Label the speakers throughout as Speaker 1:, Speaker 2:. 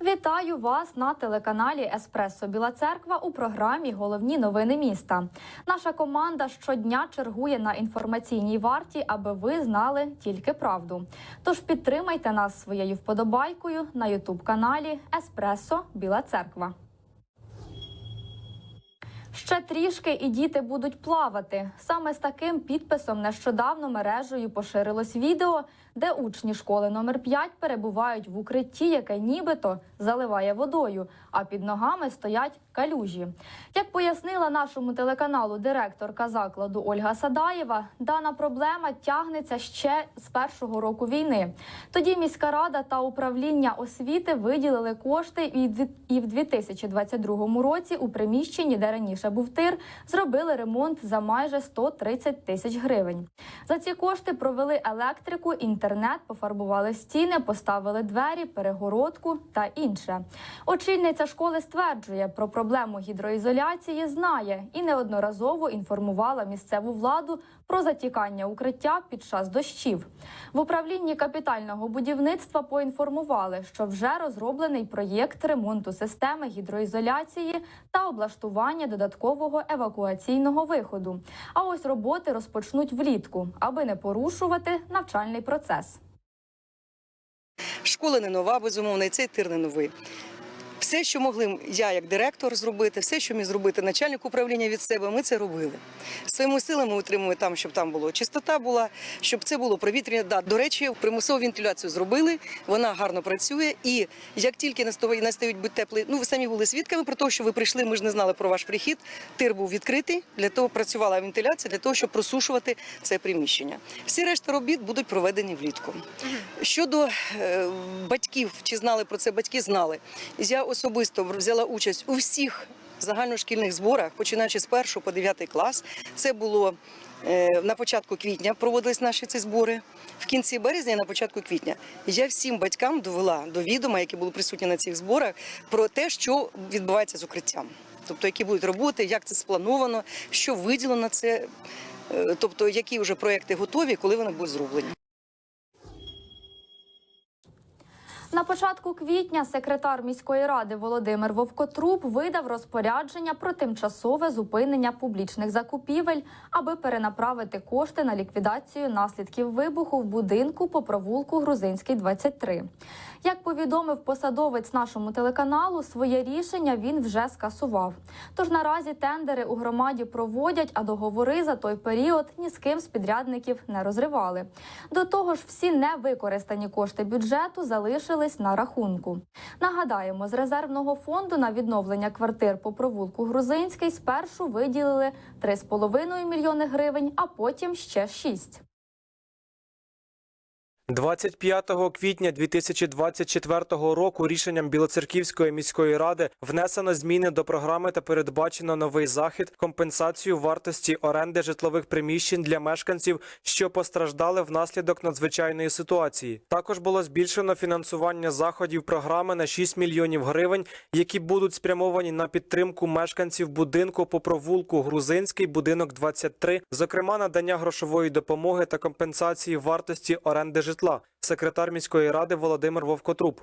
Speaker 1: Вітаю вас на телеканалі Еспресо Біла Церква у програмі Головні новини міста. Наша команда щодня чергує на інформаційній варті, аби ви знали тільки правду. Тож підтримайте нас своєю вподобайкою на Ютуб каналі Еспресо Біла Церква. Ще трішки і діти будуть плавати. Саме з таким підписом нещодавно мережею поширилось відео, де учні школи номер 5 перебувають в укритті, яке нібито заливає водою, а під ногами стоять калюжі. Як пояснила нашому телеканалу директорка закладу Ольга Садаєва, дана проблема тягнеться ще з першого року війни. Тоді міська рада та управління освіти виділили кошти і в 2022 році у приміщенні, де раніше був тир, зробили ремонт за майже 130 тисяч гривень. За ці кошти провели електрику, інтернет, пофарбували стіни, поставили двері, перегородку та інше. Очільниця школи стверджує, про проблему гідроізоляції знає і неодноразово інформувала місцеву владу про затікання укриття під час дощів. В управлінні капітального будівництва поінформували, що вже розроблений проєкт ремонту системи гідроізоляції та облаштування додаткового евакуаційного виходу. А ось роботи розпочнуть влітку, аби не порушувати навчальний процес.
Speaker 2: Школа не нова, безумовно, і цей тир не новий. Все, що могли я як директор зробити, все, що міг зробити начальник управління від себе, ми це робили. Своїми силами утримуємо там, щоб там було чистота була, щоб це було провітряне. Да, до речі, примусову вентиляцію зробили, вона гарно працює. І як тільки настають будь теплі, ну ви самі були свідками про те, що ви прийшли. Ми ж не знали про ваш прихід. Тир був відкритий, для того працювала вентиляція, для того, щоб просушувати це приміщення. Всі решта робіт будуть проведені влітку. Щодо е, батьків, чи знали про це батьки, знали. Я особисто взяла участь у всіх загальношкільних зборах, починаючи з 1 по 9 клас. Це було е, на початку квітня, проводились наші ці збори. В кінці березня, і на початку квітня. Я всім батькам довела до відома, які були присутні на цих зборах, про те, що відбувається з укриттям. Тобто, які будуть роботи, як це сплановано, що виділено це, е, тобто які вже проекти готові, коли вони будуть зроблені.
Speaker 1: На початку квітня секретар міської ради Володимир Вовкотруб видав розпорядження про тимчасове зупинення публічних закупівель, аби перенаправити кошти на ліквідацію наслідків вибуху в будинку по провулку Грузинський 23. Як повідомив посадовець нашому телеканалу, своє рішення він вже скасував. Тож наразі тендери у громаді проводять, а договори за той період ні з ким з підрядників не розривали. До того ж, всі невикористані кошти бюджету залишились на рахунку. Нагадаємо, з резервного фонду на відновлення квартир по провулку Грузинський спершу виділили 3,5 мільйони гривень, а потім ще 6.
Speaker 3: 25 квітня 2024 року рішенням Білоцерківської міської ради внесено зміни до програми та передбачено новий захід компенсацію вартості оренди житлових приміщень для мешканців, що постраждали внаслідок надзвичайної ситуації. Також було збільшено фінансування заходів програми на 6 мільйонів гривень, які будуть спрямовані на підтримку мешканців будинку по провулку Грузинський, будинок 23, зокрема надання грошової допомоги та компенсації вартості оренди житла. Секретар міської ради Володимир Вовкотруб.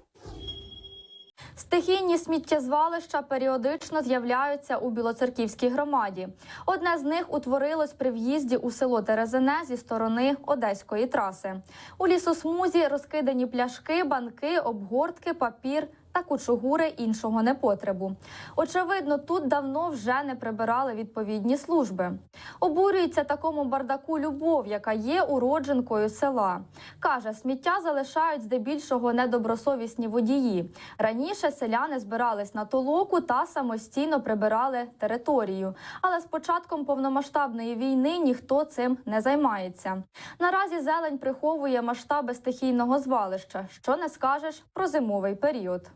Speaker 1: Стихійні сміттєзвалища періодично з'являються у Білоцерківській громаді. Одне з них утворилось при в'їзді у село Терезине зі сторони Одеської траси. У лісосмузі розкидані пляшки, банки, обгортки, папір та кучугури іншого непотребу. Очевидно, тут давно вже не прибирали відповідні служби. Обурюється такому бардаку любов, яка є уродженкою села. Каже, сміття залишають здебільшого недобросовісні водії. Раніше селяни збирались на толоку та самостійно прибирали територію. Але з початком повномасштабної війни ніхто цим не займається. Наразі зелень приховує масштаби стихійного звалища. Що не скажеш про зимовий період.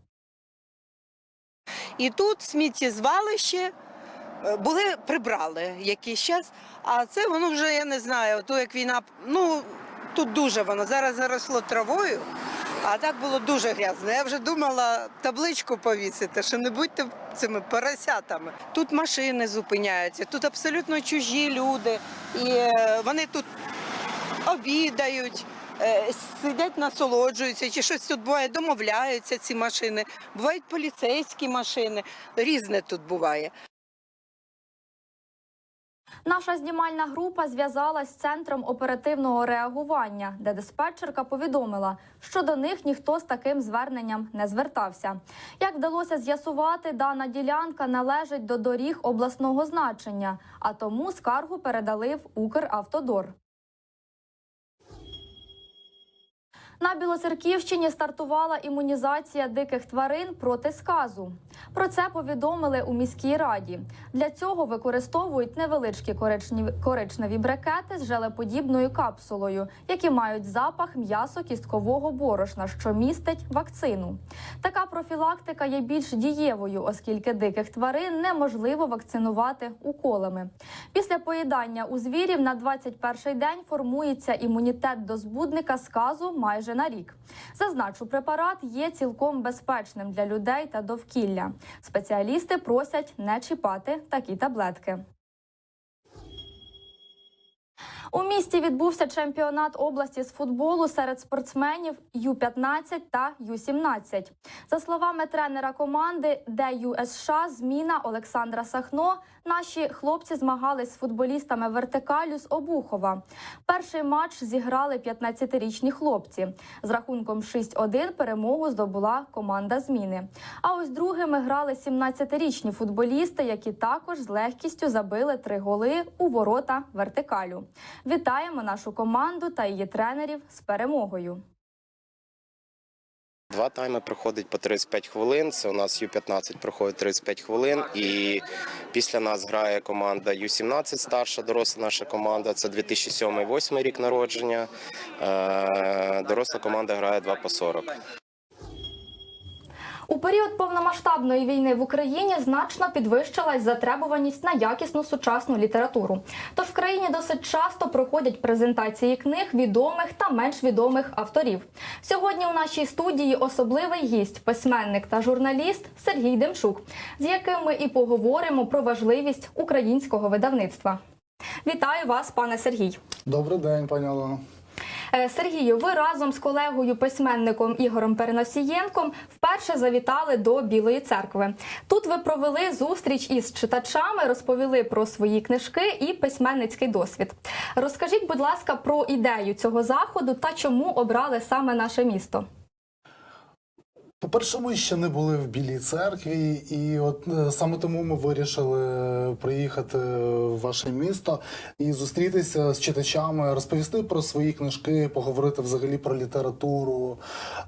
Speaker 4: І тут сміттєзвалище е, були прибрали якийсь час, а це воно вже я не знаю, то як війна, ну тут дуже воно зараз заросло травою, а так було дуже грязно. Я вже думала табличку повісити, що не будьте цими поросятами. Тут машини зупиняються, тут абсолютно чужі люди, і е, вони тут обідають. Е, сидять, насолоджуються, чи щось тут буває, домовляються ці машини. Бувають поліцейські машини, різне тут буває.
Speaker 1: Наша знімальна група зв'язалась з центром оперативного реагування, де диспетчерка повідомила, що до них ніхто з таким зверненням не звертався. Як вдалося з'ясувати, дана ділянка належить до доріг обласного значення, а тому скаргу передали в Укравтодор. На Білоцерківщині стартувала імунізація диких тварин проти сказу. Про це повідомили у міській раді. Для цього використовують невеличкі коричневі, брикети з желеподібною капсулою, які мають запах м'ясо-кісткового борошна, що містить вакцину. Така профілактика є більш дієвою, оскільки диких тварин неможливо вакцинувати уколами. Після поїдання у звірів на 21-й день формується імунітет до збудника сказу майже на рік. Зазначу, препарат є цілком безпечним для людей та довкілля. Спеціалісти просять не чіпати такі таблетки. У місті відбувся чемпіонат області з футболу серед спортсменів Ю-15 та Ю-17. За словами тренера команди ДЮСШ зміна Олександра Сахно, наші хлопці змагались з футболістами вертикалю з Обухова. Перший матч зіграли 15-річні хлопці. З рахунком 6-1 перемогу здобула команда зміни. А ось другими грали 17-річні футболісти, які також з легкістю забили три голи у ворота вертикалю. Вітаємо нашу команду та її тренерів з перемогою.
Speaker 5: Два тайми проходить по 35 хвилин. Це у нас Ю-15 проходить 35 хвилин. І після нас грає команда Ю-17, старша доросла наша команда. Це 2007-2008 рік народження. Е, Доросла команда грає 2 по 40.
Speaker 1: У період повномасштабної війни в Україні значно підвищилась затребуваність на якісну сучасну літературу. Тож в країні досить часто проходять презентації книг відомих та менш відомих авторів. Сьогодні у нашій студії особливий гість, письменник та журналіст Сергій Демчук, з яким ми і поговоримо про важливість українського видавництва. Вітаю вас, пане Сергій.
Speaker 6: Добрий день, пані Олено.
Speaker 1: Е, Сергію, ви разом з колегою письменником Ігорем Переносієнком вперше завітали до Білої церкви. Тут ви провели зустріч із читачами, розповіли про свої книжки і письменницький досвід. Розкажіть, будь ласка, про ідею цього заходу та чому обрали саме наше місто.
Speaker 6: По-перше, ми ще не були в Білій церкві, і от е, саме тому ми вирішили приїхати в ваше місто і зустрітися з читачами, розповісти про свої книжки, поговорити взагалі про літературу,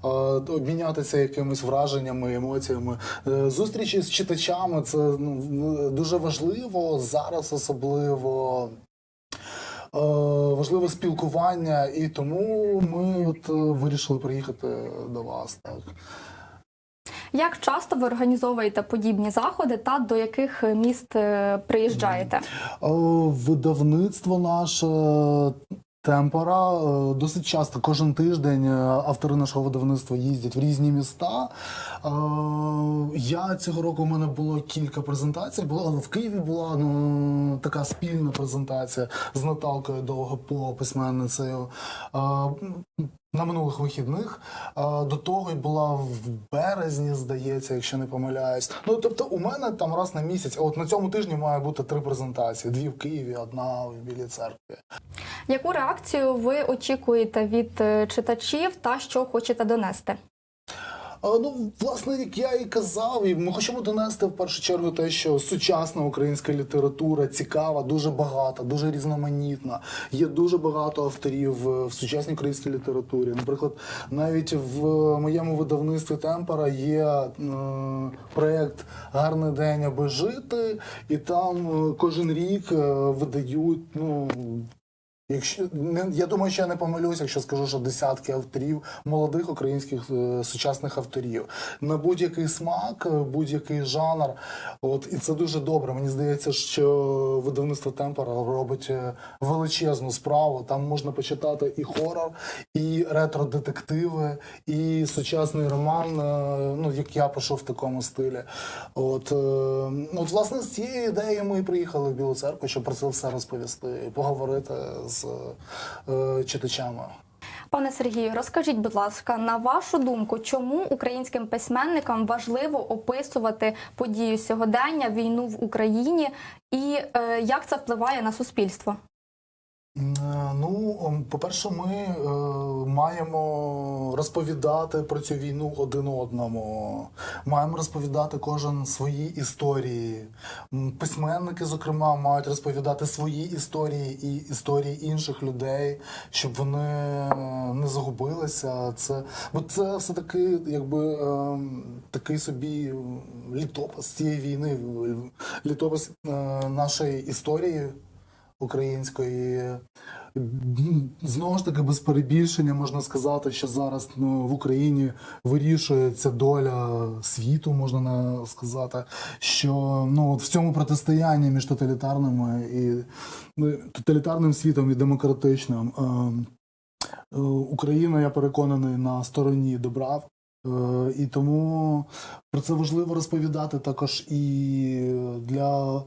Speaker 6: е, обмінятися якимись враженнями, емоціями. Е, Зустрічі з читачами це ну, дуже важливо зараз, особливо. Важливе спілкування, і тому ми от вирішили приїхати до вас. Так.
Speaker 1: Як часто ви організовуєте подібні заходи та до яких міст е, приїжджаєте?
Speaker 6: Е, Видавництво наше Темпора е, досить часто кожен тиждень автори нашого видавництва їздять в різні міста. Я цього року у мене було кілька презентацій. Була в Києві була ну, така спільна презентація з Наталкою Довгопо, письменницею. Е, На минулих вихідних до того й була в березні, здається, якщо не помиляюсь. Ну тобто, у мене там раз на місяць. От на цьому тижні має бути три презентації: дві в Києві, одна в Білій церкві.
Speaker 1: Яку реакцію ви очікуєте від е, читачів та що хочете донести?
Speaker 6: Ну, власне, як я і казав, і ми хочемо донести в першу чергу те, що сучасна українська література цікава, дуже багата, дуже різноманітна. Є дуже багато авторів е, в сучасній українській літературі. Наприклад, навіть в моєму видавництві Темпора є е, проєкт Гарний день, аби жити, і там е, кожен рік е, видають ну. Якщо не я думаю, що я не помилюся, якщо скажу, що десятки авторів, молодих українських е, сучасних авторів на будь-який смак, е, будь-який жанр. От і це дуже добре. Мені здається, що видавництво Темпора робить е, величезну справу. Там можна почитати і хорор, і ретро-детективи, і сучасний роман. е, Ну як я пишу в такому стилі. От, е, ну, от власне з цією ідеєю ми приїхали в Білу церкву, щоб про це все розповісти, поговорити з е, читачами.
Speaker 1: Пане Сергію, розкажіть, будь ласка, на вашу думку, чому українським письменникам важливо описувати подію сьогодення, війну в Україні, і е, як це впливає на суспільство?
Speaker 6: Е, Ну, по-перше, ми е, маємо розповідати про цю війну один одному. Маємо розповідати кожен свої історії. Письменники, зокрема, мають розповідати свої історії і історії інших людей, щоб вони е, не загубилися. Це, бо це все таки, якби такий собі літопис цієї війни, літопис нашої історії української. Знову ж таки, без перебільшення можна сказати, що зараз ну, в Україні вирішується доля світу, можна сказати, що ну, от в цьому протистоянні між тоталітарними і ну, тоталітарним світом і демократичним. ем, е, Україна, я переконаний, на стороні добра. Е, І тому про це важливо розповідати також і для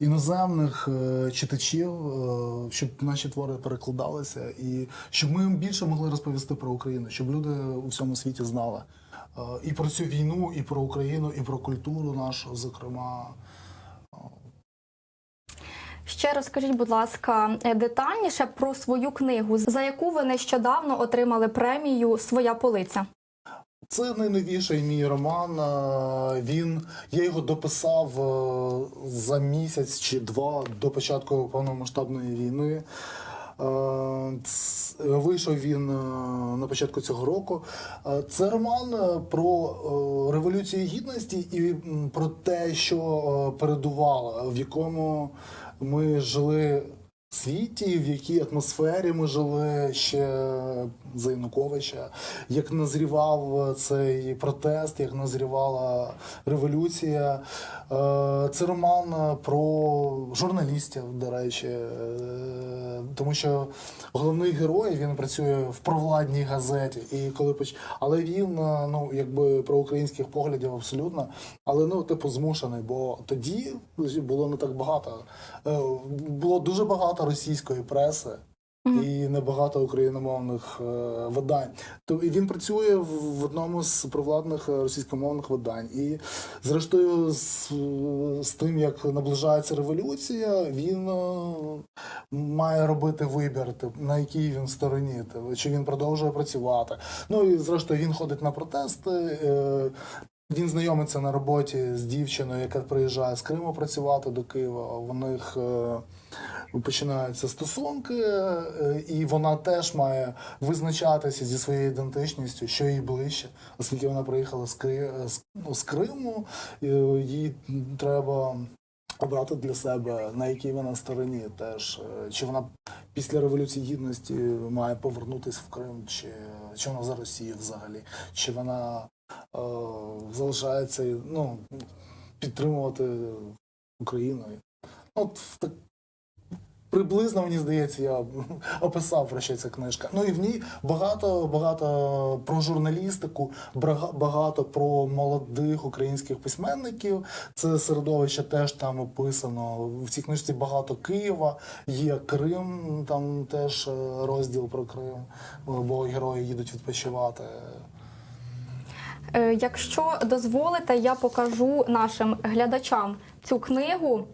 Speaker 6: іноземних е, читачів, е, щоб наші твори перекладалися, і щоб ми їм більше могли розповісти про Україну, щоб люди у всьому світі знали і про цю війну, і про Україну, і про культуру нашу, зокрема.
Speaker 1: Ще розкажіть, будь ласка, детальніше про свою книгу, за яку ви нещодавно отримали премію Своя полиця.
Speaker 6: Це найновіший мій роман. е, Він я його дописав е, за місяць чи два до початку повномасштабної війни. Е, Вийшов він на початку цього року. Це роман про революцію гідності і про те, що передувало, в якому ми жили світі, в якій атмосфері ми жили ще за Януковича, як назрівав цей протест, як назрівала революція. Е, Це роман про журналістів, до речі, Е, тому що головний герой він працює в провладній газеті, і коли поч... але він е, ну якби про українських поглядів абсолютно, але ну типу змушений, бо тоді було не так багато. Було дуже багато російської преси. І небагато україномовних е, видань. То і він працює в, в одному з провладних е, російськомовних видань. І зрештою, з, з тим, як наближається революція, він е, має робити вибір, тип, на якій він стороні, типу, чи він продовжує працювати. Ну і зрештою він ходить на протести. Е, він знайомиться на роботі з дівчиною, яка приїжджає з Криму працювати до Києва. У них е, починаються стосунки, е, і вона теж має визначатися зі своєю ідентичністю, що їй ближче, оскільки вона приїхала з, Кри... з, ну, з Криму, і їй треба обрати для себе, на якій вона стороні теж. Е, Чи вона після Революції Гідності має повернутися в Крим, чи, чи вона за Росію взагалі, чи вона е, залишається ну, підтримувати Україну. От в так, приблизно мені здається, я описав про що ця книжка. Ну і в ній багато багато про журналістику, багато про молодих українських письменників. Це середовище теж там описано. В цій книжці багато Києва, є Крим, там теж е, розділ про Крим, бо герої їдуть відпочивати.
Speaker 1: Е, Якщо дозволите, я покажу нашим глядачам цю книгу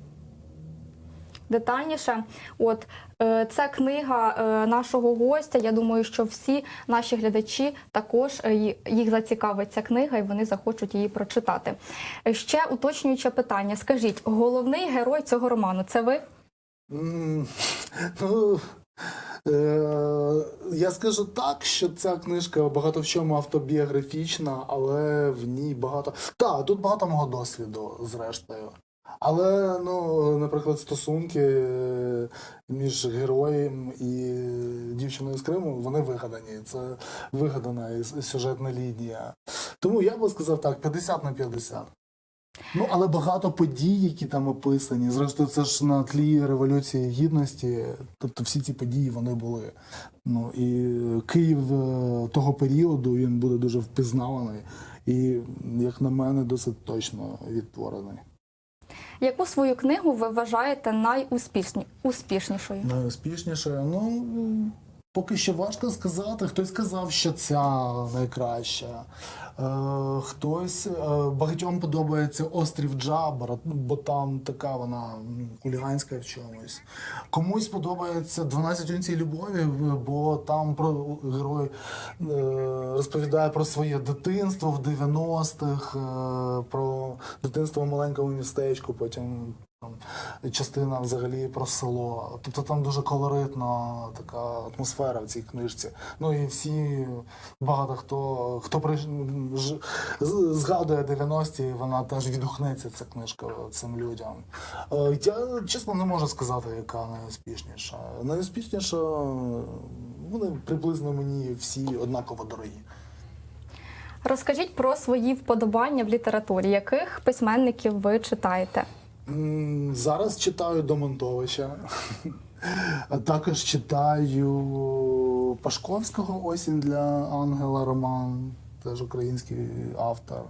Speaker 1: детальніше. От е, це книга е, нашого гостя. Я думаю, що всі наші глядачі також е, їх зацікавить ця книга, і вони захочуть її прочитати. Ще уточнююче питання: скажіть, головний герой цього роману це ви?
Speaker 6: Ну, я скажу так, що ця книжка багато в чому автобіографічна, але в ній багато. Так, тут багато мого досвіду, зрештою. Але, ну, наприклад, стосунки е, між героєм і дівчиною з Криму, вони вигадані. Це вигадана сюжетна лінія. Тому я би сказав так, 50 на 50. Ну, але багато подій, які там описані. Зрештою, це ж на тлі Революції Гідності. Тобто всі ці події вони були. Ну і Київ е, того періоду він буде дуже впізнаваний і, як на мене, досить точно відтворений.
Speaker 1: Яку свою книгу ви вважаєте найуспішні... успішнішою?
Speaker 6: Найуспішнішою? ну Поки що важко сказати. Хтось сказав, що ця найкраща. Е, хтось е, багатьом подобається острів Джабара, бо там така вона м, хуліганська в чомусь. Комусь подобається 12 унцій любові, бо там про герой е, розповідає про своє дитинство в 90-х, е, про дитинство в маленькому містечку, потім частина взагалі про село. Тобто там дуже колоритна така атмосфера в цій книжці. Ну і всі багато хто хто ж- згадує 90-ті, вона теж відгукнеться ця книжка цим людям. Е, Я чесно не можу сказати, яка найуспішніша. Найуспішніша вони приблизно мені всі однаково дорогі.
Speaker 1: Розкажіть про свої вподобання в літературі, яких письменників ви читаєте?
Speaker 6: Зараз читаю Домонтовича. А також читаю Пашковського Осінь для Ангела Роман, теж український автор,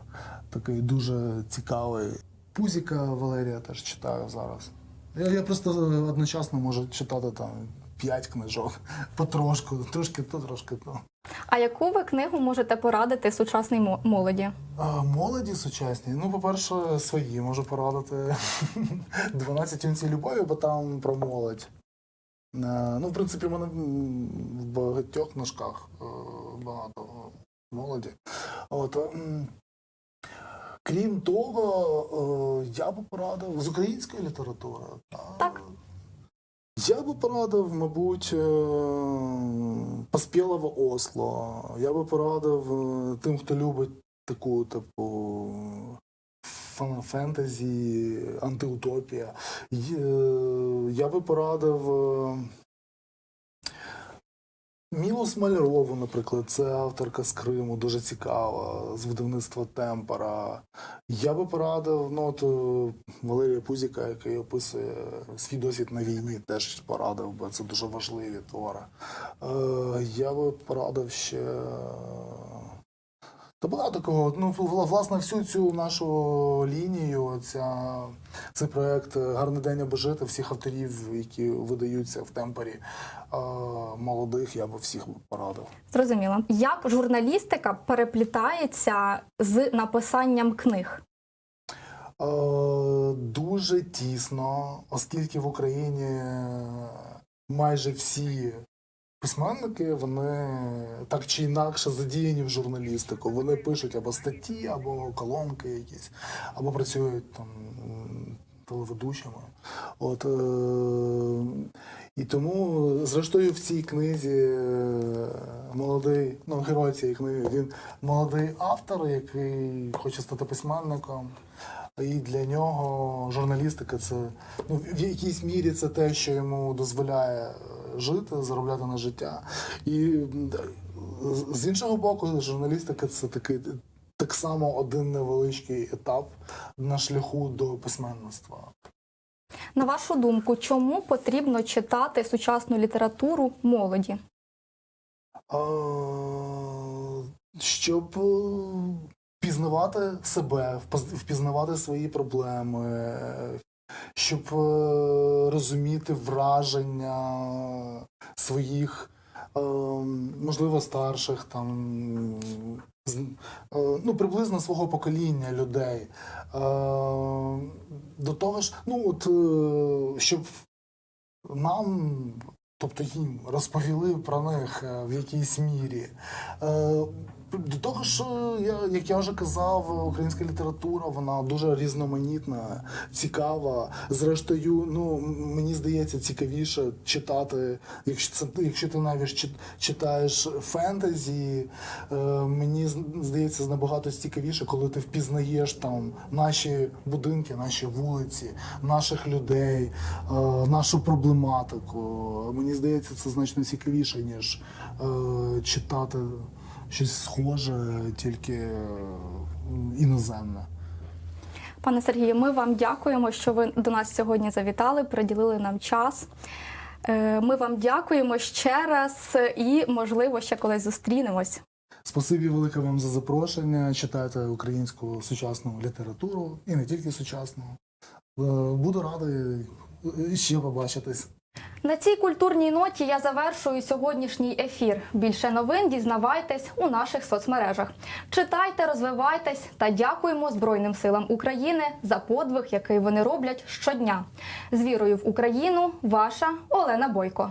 Speaker 6: такий дуже цікавий. Пузіка Валерія теж читаю зараз. Я, я просто одночасно можу читати там п'ять книжок потрошку, трошки то, трошки то.
Speaker 1: А яку ви книгу можете порадити сучасній молоді?
Speaker 6: А, молоді сучасні. Ну, по-перше, свої можу порадити. 12 унцій любові, бо там про молодь. Е, Ну, в принципі, в мене в багатьох книжках е, багато молоді. От, крім того, е, я би порадив з української літератури.
Speaker 1: Так.
Speaker 6: Я би порадив, мабуть, поспілого Осло. Я би порадив е, тим, хто любить таку, типу, фентезі, антиутопія. Е, Я би порадив е, Мілу наприклад, це авторка з Криму, дуже цікава, з видавництва темпера. Я би порадив ну, от, е, Валерія Пузіка, який описує свій досвід на війні, теж порадив, бо це дуже важливі твори. Е, я би порадив ще. Е, Та багато кого. Ну, власне, всю цю нашу лінію, ця, цей проект Гарний день аби жити, всіх авторів, які видаються в темпорі е, молодих, я би всіх порадив.
Speaker 1: Зрозуміло. Як журналістика переплітається з написанням книг?
Speaker 6: Е, Дуже тісно, оскільки в Україні майже всі письменники, вони так чи інакше задіяні в журналістику. Вони пишуть або статті, або колонки якісь, або працюють там телеведучими. От, е, і тому, зрештою, в цій книзі е, молодий, ну, герой цієї книги, він молодий автор, який хоче стати письменником. І для нього журналістика це ну, в якійсь мірі це те, що йому дозволяє е, жити, заробляти на життя. І з- іншого боку, журналістика це такий так само один невеличкий етап на шляху до письменництва.
Speaker 1: На вашу думку, чому потрібно читати сучасну літературу молоді?
Speaker 6: А, щоб е, пізнавати себе, впізнавати свої проблеми, щоб е, розуміти враження своїх, е, можливо, старших там. е, Ну, приблизно свого покоління людей. До того ж, ну от щоб нам, тобто їм, розповіли про них в якійсь мірі. До того ж, я, як я вже казав, українська література вона дуже різноманітна, цікава. Зрештою, ну мені здається, цікавіше читати, якщо це якщо ти навіть чит- читаєш фентезі, е, мені здається набагато цікавіше, коли ти впізнаєш там наші будинки, наші вулиці, наших людей, е, нашу проблематику. Мені здається, це значно цікавіше, ніж е, читати щось схоже, тільки е, іноземне.
Speaker 1: Пане Сергію, ми вам дякуємо, що ви до нас сьогодні завітали, приділили нам час. Е, Ми вам дякуємо ще раз і, можливо, ще колись зустрінемось.
Speaker 6: Спасибі велике вам за запрошення. Читайте українську сучасну літературу і не тільки сучасну. Е, Буду радий ще побачитись.
Speaker 1: На цій культурній ноті я завершую сьогоднішній ефір. Більше новин дізнавайтесь у наших соцмережах. Читайте, розвивайтесь та дякуємо Збройним силам України за подвиг, який вони роблять щодня. З вірою в Україну, ваша Олена Бойко.